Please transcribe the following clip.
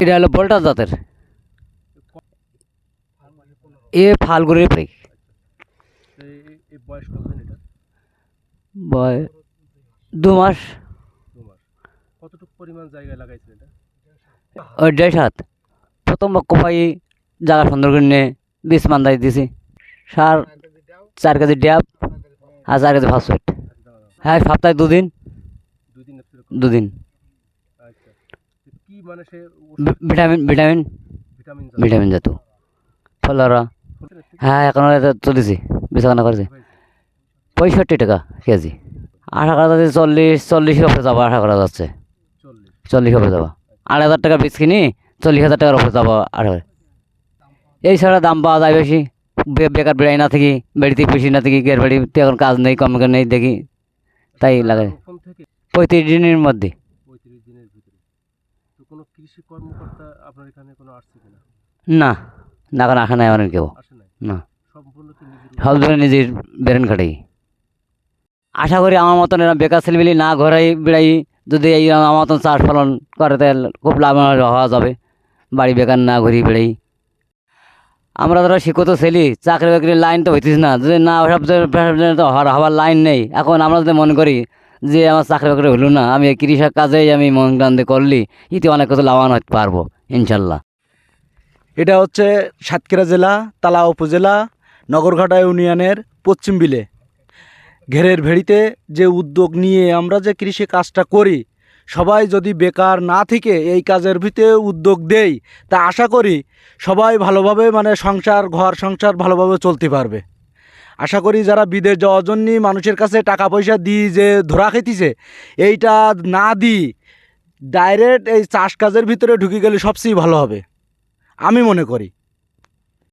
এটা হলো বোল্টার জাতের। এ এটা বয়, দু মাস। কতটুকু পরিমাণ জায়গায় লাগাইছেন এটা ওই দেড় সাত। প্রথম কোপাই জায়গা সুন্দর করে নিয়ে বিষ মান্দাই দিছি। সার, চার কেজি ড্যাব আর চার কেজি ফসফেট হ্যাঁ সপ্তাহে দুদিন। দিন দুদিন। মানে সে ভিটামিন ভিটামিন? ভিটামিন জাতীয় ফলরা। হ্যাঁ এখন চলেছি বেচাকেনা করেছি পঁয়ষট্টি টাকা কেজি। আশা করা যাচ্ছে চল্লিশ চল্লিশের উপরে যাব আশা করা যাচ্ছে। চল্লিশ। উপরে যাব। আড়াই হাজার টাকা বীজ কিনি চল্লিশ হাজার টাকার উপরে যাব আড়াই এই ছাড়া দাম পাওয়া যায় বেশি। বেকার বেড়াই না থাকি বেড়িতে বেশি না থাকি গের বাড়িতে এখন কাজ নেই কম নেই দেখি। তাই লাগে। পঁয়ত্রিশ দিনের মধ্যে পঁয়ত্রিশ দিনের ভিতরে তো কোনো কৃষি কর্মকর্তা আপনার এখানে কোনো আসছে কিনা? না না এখন আসা নাই অনেক কেউ। আসে নাই? না। সম্পূর্ণ কি নিজের সব ধরে নিজের বেরেন খাটাই। আশা করি আমার মতন এরকম বেকার ছেলেমিলি না ঘরেই বেড়াই যদি এই আমার মতন চাষ ফলন করে তাহলে খুব লাভ হওয়া যাবে। বাড়ি বেকার না ঘুরি বেড়াই। আমরা ধরো শিক্ষিত ছেলে চাকরি বাকরির লাইন তো হইতিস না। যদি না সব হওয়ার লাইন নেই। এখন আমরা যদি মনে করি যে আমার চাকরি বাকরি হলো না, আমি কৃষক কাজেই আমি মন টান করলি, ইতি অনেক কিছু লাভবান হতে পারব, ইনশাল্লাহ। এটা হচ্ছে সাতক্ষীরা জেলা, তালা উপজেলা, নগরঘাটা ইউনিয়নের পশ্চিম বিলে। ঘেরের ভেড়িতে যে উদ্যোগ নিয়ে আমরা যে কৃষি কাজটা করি, সবাই যদি বেকার না থেকে এই কাজের ভিতরে উদ্যোগ দেই, তা আশা করি সবাই ভালোভাবে মানে সংসার, ঘর সংসার ভালোভাবে চলতে পারবে। আশা করি যারা বিদেশ যাওয়ার জন্য মানুষের কাছে টাকা পয়সা দিই যে ধরা খেতেছে, এইটা না দিই ডাইরেক্ট এই চাষ কাজের ভিতরে ঢুকে গেলে সবচেয়ে ভালো হবে। আমি মনে করি।